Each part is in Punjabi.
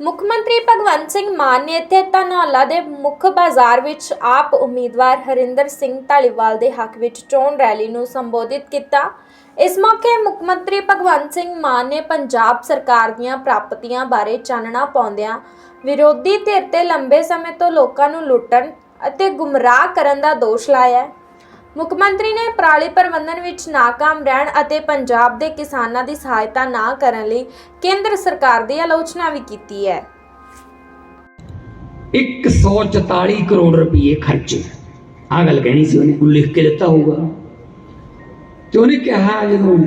ਮੁੱਖ ਮੰਤਰੀ ਭਗਵੰਤ ਸਿੰਘ ਮਾਨ ਨੇ ਇੱਥੇ ਧਨੌਲਾ ਦੇ ਮੁੱਖ ਬਾਜ਼ਾਰ ਵਿੱਚ ਆਪ ਉਮੀਦਵਾਰ ਹਰਿੰਦਰ ਸਿੰਘ ਢਾਲੀਵਾਲ ਦੇ ਹੱਕ ਵਿੱਚ ਚੋਣ ਰੈਲੀ ਨੂੰ ਸੰਬੋਧਿਤ ਕੀਤਾ। ਇਸ ਮੌਕੇ ਮੁੱਖ ਮੰਤਰੀ ਭਗਵੰਤ ਸਿੰਘ ਮਾਨ ਨੇ ਪੰਜਾਬ ਸਰਕਾਰ ਦੀਆਂ ਪ੍ਰਾਪਤੀਆਂ ਬਾਰੇ ਚਾਨਣਾ ਪਾਉਂਦਿਆਂ ਵਿਰੋਧੀ ਧਿਰ ਤੇ ਲੰਬੇ ਸਮੇਂ ਤੋਂ ਲੋਕਾਂ ਨੂੰ ਲੁੱਟਣ ਅਤੇ ਗੁੰਮਰਾਹ ਕਰਨ ਦਾ ਦੋਸ਼ ਲਾਇਆ। ਮੁੱਖ ਮੰਤਰੀ ਨੇ ਪਰਾਲੀ ਪ੍ਰਬੰਧਨ ਵਿੱਚ ਨਾਕਾਮ ਰਹਿਣ ਅਤੇ ਪੰਜਾਬ ਦੇ ਕਿਸਾਨਾਂ ਦੀ ਸਹਾਇਤਾ ਨਾ ਕਰਨ ਲਈ ਕੇਂਦਰ ਸਰਕਾਰ ਦੀ ਆਲੋਚਨਾ ਵੀ ਕੀਤੀ ਹੈ। 144 ਕਰੋੜ ਰੁਪਏ ਖਰਚੇ। ਆ ਗੱਲ ਕਹਿਣੀ ਸੀ ਉਹਨੇ ਉਹ ਲਿਖ ਕੇ ਦਿੱਤਾ ਹੋਊਗਾ। ਤੇ ਉਹਨੇ ਕਿਹਾ ਜਦੋਂ,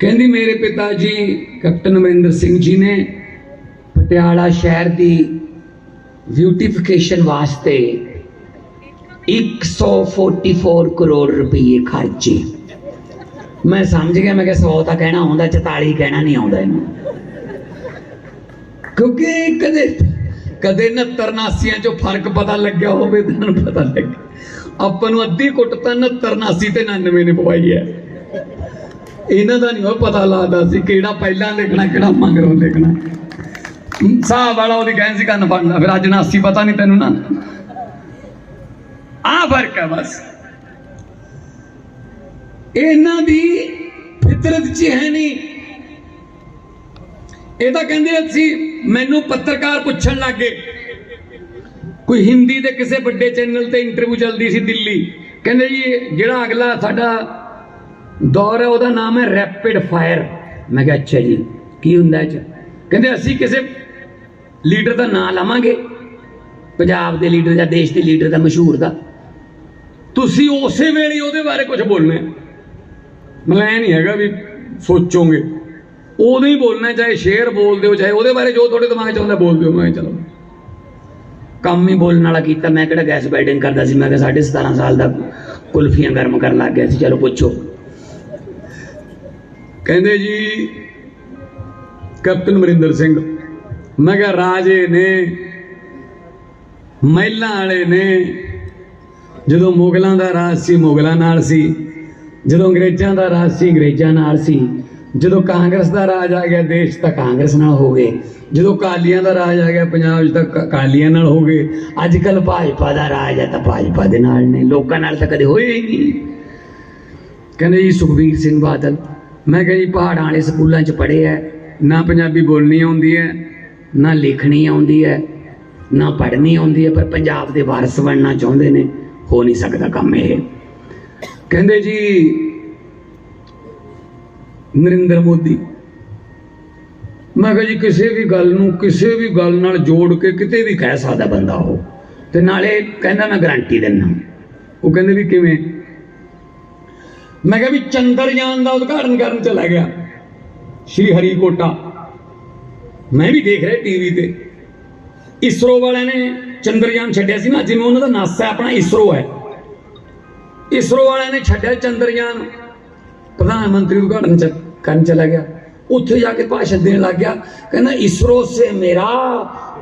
ਕਹਿੰਦੀ ਮੇਰੇ ਪਿਤਾ ਜੀ, ਕੈਪਟਨ ਅਮਰਿੰਦਰ ਸਿੰਘ ਜੀ ਨੇ ਪਟਿਆਲਾ ਸ਼ਹਿਰ ਦੀ ਬਿਊਟੀਫਿਕੇਸ਼ਨ ਵਾਸਤੇ 144 ਕਰੋੜ ਰੁਪਏ ਖਰਚੇ। ਮੈਂ ਸਮਝ ਗਿਆ, ਮੈਂ ਕਿ 100 ਤਾਂ ਕਹਿਣਾ ਆਉਂਦਾ 44 ਕਹਿਣਾ ਨਹੀਂ ਆਉਂਦਾ ਇਹਨੂੰ। ਕਿਉਂਕਿ ਕਦੇ ਕਦੇ 69 ਨਾਸੀਆਂ ਚੋਂ ਫ਼ਰਕ ਪਤਾ ਲੱਗਿਆ ਹੋਵੇ, ਤੁਹਾਨੂੰ ਪਤਾ ਲੱਗੇ। ਆਪਾਂ ਨੂੰ ਅੱਧੀ ਕੁੱਟ ਤਾਂ 69 ਨਾਸੀ ਤੇ 99 ਨੇ ਪਵਾਈ ਹੈ। ਇਹਨਾਂ ਦਾ ਨਹੀਂ ਉਹ ਪਤਾ ਲੱਗਦਾ ਸੀ ਕਿਹੜਾ ਪਹਿਲਾਂ ਲਿਖਣਾ, ਕਿਹੜਾ ਮਗਰੋਂ ਲਿਖਣਾ। ਸਾਹ ਵਾਲਾ ਉਹਦੀ ਕਹਿਣ ਸੀ, ਕੰਨ ਫੜਨਾ। ਫਿਰ ਅੱਜ ਨਾਸੀ ਪਤਾ ਨਹੀਂ ਤੈਨੂੰ ਨਾ। ਆ ਫ਼ਰਕ ਹੈ ਬਸ। ਇਹਨਾਂ ਦੀ ਫਿਤਰਤ 'ਚ ਹੈ ਨਹੀਂ। ਇਹ ਤਾਂ ਕਹਿੰਦੇ ਅਸੀਂ ਮੈਨੂੰ ਪੱਤਰਕਾਰ ਪੁੱਛਣ ਲੱਗੇ। ਕੋਈ ਹਿੰਦੀ ਦੇ ਕਿਸੇ ਵੱਡੇ ਚੈਨਲ ਤੇ ਇੰਟਰਵਿਊ ਚੱਲਦੀ ਸੀ ਦਿੱਲੀ। ਕਹਿੰਦੇ ਜੀ, ਜਿਹੜਾ ਅਗਲਾ ਸਾਡਾ ਦੌਰ ਹੈ ਉਹਦਾ ਨਾਮ ਹੈ ਰੈਪਿਡ ਫਾਇਰ ਮੈਂ ਕਿਹਾ, ਅੱਛਾ ਜੀ, ਕੀ ਹੁੰਦਾ ਇਹ ਕਹਿੰਦੇ, ਅਸੀਂ ਕਿਸੇ ਲੀਡਰ ਦਾ ਨਾਮ ਲਵਾਂਗੇ। ਪੰਜਾਬ ਦੇ ਲੀਡਰ ਜਾਂ ਦੇਸ਼ ਦੇ ਲੀਡਰ ਦਾ ਮਸ਼ਹੂਰ ਦਾ। ਤੁਸੀਂ ਉਸੇ ਵੇਲੇ ਉਹਦੇ ਬਾਰੇ ਕੁਝ ਬੋਲਣਾ ਹੈ। ਮਤਲਬ ਇਹ ਨਹੀਂ ਹੈਗਾ ਵੀ ਸੋਚੋਗੇ। ਉਦੋਂ ਹੀ ਬੋਲਣਾ ਚਾਹੇ ਸ਼ੇਰ ਬੋਲ ਦਿਓ, ਚਾਹੇ ਉਹਦੇ ਬਾਰੇ ਜੋ ਤੁਹਾਡੇ ਦਿਮਾਗ 'ਚ ਆਉਂਦਾ ਬੋਲਦੇ ਹੋ ਮੈਂ ਚਲੋ। ਕੰਮ ਹੀ ਬੋਲਣ ਵਾਲਾ ਕੀਤਾ, ਮੈਂ ਕਿਹੜਾ ਗੈਸ ਬੈਡਿੰਗ ਕਰਦਾ ਸੀ, ਮੈਂ ਕਿਹਾ 17.5 ਸਾਲ ਦਾ ਕੁਲਫੀਆਂ ਗਰਮ ਕਰਨ ਲੱਗ ਗਿਆ ਸੀ, ਚਲੋ ਪੁੱਛੋ। ਕਹਿੰਦੇ ਜੀ, ਕੈਪਟਨ ਅਮਰਿੰਦਰ ਸਿੰਘ, ਮੈਂ ਕਿਹਾ ਰਾਜੇ ਨੇ, ਮਹਿਲਾਂ ਵਾਲੇ ਨੇ ਜਦੋਂ ਮੁਗਲਾਂ ਦਾ ਰਾਜ ਸੀ, ਮੁਗਲਾਂ ਨਾਲ ਸੀ। ਜਦੋਂ ਅੰਗਰੇਜ਼ਾਂ ਦਾ ਰਾਜ ਸੀ, ਅੰਗਰੇਜ਼ਾਂ ਨਾਲ ਸੀ। ਜਦੋਂ ਕਾਂਗਰਸ ਦਾ ਰਾਜ ਆ ਗਿਆ, ਦੇਸ਼ ਤਾਂ ਕਾਂਗਰਸ ਨਾਲ ਹੋ ਗਏ। ਜਦੋਂ ਕਾਲੀਆਂ ਦਾ ਰਾਜ ਆ ਗਿਆ, ਪੰਜਾਬ 'ਚ ਤਾਂ ਕ- ਕਾਲੀਆਂ ਨਾਲ ਹੋ ਗਏ। ਅੱਜ ਕੱਲ ਭਾਜਪਾ ਦਾ ਰਾਜ ਹੈ ਤਾਂ ਭਾਜਪਾ ਦੇ ਨਾਲ ਨੇ, ਲੋਕਾਂ ਨਾਲ ਤਾਂ ਕਦੇ ਹੋਏ ਹੀ ਨਹੀਂ। ਕਹਿੰਦੇ ਜੀ, ਸੁਖਬੀਰ ਸਿੰਘ ਬਾਦਲ, ਮੈਂ ਕਿਹਾ ਜੀ, ਪਹਾੜਾਂ ਵਾਲੇ ਸਕੂਲਾਂ 'ਚ ਪੜ੍ਹੇ ਐ ਨਾ ਪੰਜਾਬੀ ਬੋਲਣੀ ਆਉਂਦੀ ਹੈ, ਨਾ ਲਿਖਣੀ ਆਉਂਦੀ ਹੈ, ਨਾ ਪੜ੍ਹਨੀ ਆਉਂਦੀ ਹੈ, ਪਰ ਪੰਜਾਬ ਦੇ ਵਾਰਸ ਬਣਨਾ ਚਾਹੁੰਦੇ ਨੇ। ਹੋ ਨਹੀਂ ਸਕਦਾ ਕੰਮ ਇਹ। ਕਹਿੰਦੇ ਜੀ, ਨਰਿੰਦਰ ਮੋਦੀ, ਮੈਂ ਕਿਹਾ ਜੀ, ਕਿਸੇ ਵੀ ਗੱਲ ਨੂੰ, ਕਿਸੇ ਵੀ ਗੱਲ ਨਾਲ ਜੋੜ ਕੇ ਕਿਤੇ ਵੀ ਕਹਿ ਸਕਦਾ ਬੰਦਾ ਉਹ। ਤੇ ਨਾਲੇ ਕਹਿੰਦਾ ਮੈਂ ਗਾਰੰਟੀ ਦਿੰਦਾ। ਉਹ ਕਹਿੰਦੇ ਵੀ ਕਿਵੇਂ? ਮੈਂ ਕਿਹਾ ਵੀ ਚੰਦਰਯਾਨ ਦਾ ਉਦਘਾਟਨ ਕਰਨ ਚਲਾ ਗਿਆ। ਸ਼੍ਰੀ ਹਰੀਕੋਟਾ। ਮੈਂ ਵੀ ਦੇਖ ਰਿਹਾ ਟੀਵੀ ਤੇ। ਇਸਰੋ ਵਾਲਿਆਂ ਨੇ ਚੰਦਰਯਾਨ ਛੱਡਿਆ ਸੀ ਨਾ, ਜਿਵੇਂ ਉਹਨਾਂ ਦਾ ਨਾਸਾ ਆਪਣਾ ਇਸਰੋ ਹੈ। ਇਸਰੋ ਵਾਲਿਆਂ ਨੇ ਛੱਡਿਆ ਚੰਦਰਯਾਨ ਪ੍ਰਧਾਨ ਮੰਤਰੀ ਉਦਘਾਟਨ ਚ ਕਰਨ ਚਲਾ ਗਿਆ। ਉੱਥੇ ਜਾ ਕੇ ਭਾਸ਼ਣ ਦੇਣ ਲੱਗ ਗਿਆ। ਕਹਿੰਦਾ, ਇਸਰੋ ਸੇ ਮੇਰਾ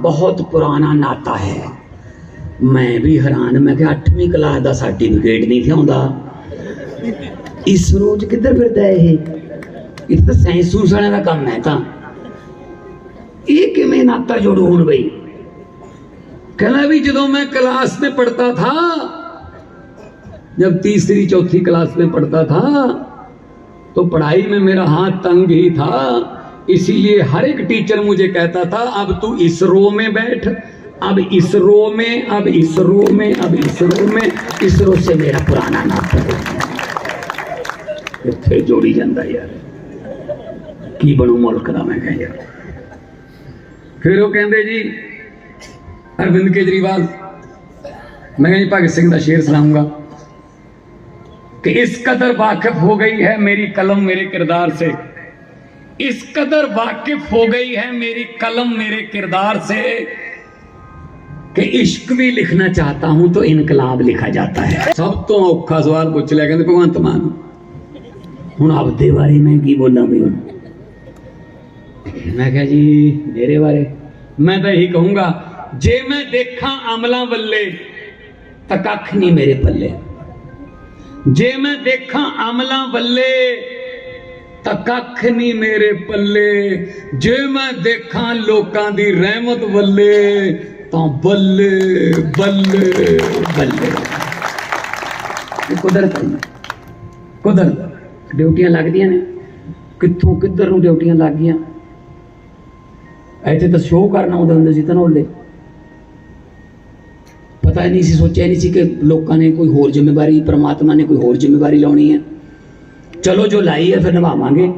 ਬਹੁਤ ਪੁਰਾਣਾ ਨਾਤਾ ਹੈ। ਮੈਂ ਵੀ ਹੈਰਾਨ, ਮੈਂ ਕਿਹਾ 8ਵੀਂ ਕਲਾਸ ਦਾ ਸਰਟੀਫਿਕੇਟ ਨਹੀਂ ਸੀ ਆਉਂਦਾ ਇਸਰੋ ਚ ਕਿੱਧਰ ਫਿਰਦਾ ਇਹ? ਇਹ ਤਾਂ ਸਾਇੰਸ ਵਾਲਿਆਂ ਦਾ ਕੰਮ ਹੈ ਤਾਂ। ਇਹ ਕਿਵੇਂ ਨਾਤਾ ਜੋੜੂ ਹੋਣ ਬਈ? कहना भी जो मैं क्लास में पढ़ता था, जब तीसरी चौथी क्लास में पढ़ता था तो पढ़ाई में मेरा हाथ तंग ही था। इसीलिए हर एक टीचर मुझे कहता था, अब तू इसरो में बैठ, अब इसरो में, अब इसरो में, अब इसरो में इसरो से मेरा पुराना नाता इतने जोड़ी जाता यार। की बनू मुल्क का मैं कह यार फिर वो कहते जी ਅਰਵਿੰਦ ਕੇਜਰੀਵਾਲ मैं जी भगत सिंह का शेर सुनाऊंगा कि इस कदर वाकिफ हो गई है मेरी कलम मेरे किरदार से इस कदर वाकिफ हो गई है मेरी कलम मेरे किरदार से कि इश्क भी लिखना चाहता हूं तो इनकलाब लिखा जाता है सब तो औखा सवाल पूछ लिया कहते भगवंत मान ਹੁਣ ਆਪਦੇ ਬਾਰੇ ਮੈਂ ਕੀ ਬੋਲਾਂ ਵੀ ਹੁਣ ਮੈਂ ਕਿਹਾ ਜੀ ਮੇਰੇ ਬਾਰੇ ਮੈਂ ਤਾਂ ਇਹੀ ਕਹੂੰਗਾ ਜੇ ਮੈਂ ਦੇਖਾਂ ਅਮਲਾਂ ਵੱਲੇ, ਤਾਂ ਕੱਖ ਨਹੀਂ ਮੇਰੇ ਪੱਲੇ। ਜੇ ਮੈਂ ਦੇਖਾਂ ਅਮਲਾਂ ਵੱਲੇ, ਤਾਂ ਕੱਖ ਨਹੀਂ ਮੇਰੇ ਪੱਲੇ। ਜੇ ਮੈਂ ਦੇਖਾਂ ਲੋਕਾਂ ਦੀ ਰਹਿਮਤ ਵੱਲੇ, ਤਾਂ ਬੱਲੇ ਬੱਲੇ ਬੱਲੇ। ਇਹ ਕੁਦਰਤ ਹੈ ਕੁਦਰਤ। ਡਿਊਟੀਆਂ ਲੱਗਦੀਆਂ ਨੇ। ਕਿੱਥੋਂ ਕਿੱਧਰ ਨੂੰ ਡਿਊਟੀਆਂ ਲੱਗ ਗਈਆਂ? ਇੱਥੇ ਤਾਂ ਸ਼ੋਅ ਕਰਨਾ ਆਉਂਦੇ ਹੁੰਦੇ ਸੀ ਧਨੌਲੇ। ਪਤਾ ਹੀ ਨਹੀਂ ਸੀ, ਸੋਚਿਆ ਨਹੀਂ ਸੀ ਕਿ ਲੋਕਾਂ ਨੇ ਕੋਈ ਹੋਰ ਜ਼ਿੰਮੇਵਾਰੀ, ਪ੍ਰਮਾਤਮਾ ਨੇ ਕੋਈ ਹੋਰ ਜ਼ਿੰਮੇਵਾਰੀ ਲਾਉਣੀ ਹੈ। ਚਲੋ ਜੋ ਲਾਈ ਹੈ, ਫਿਰ ਨਿਭਾਵਾਂਗੇ।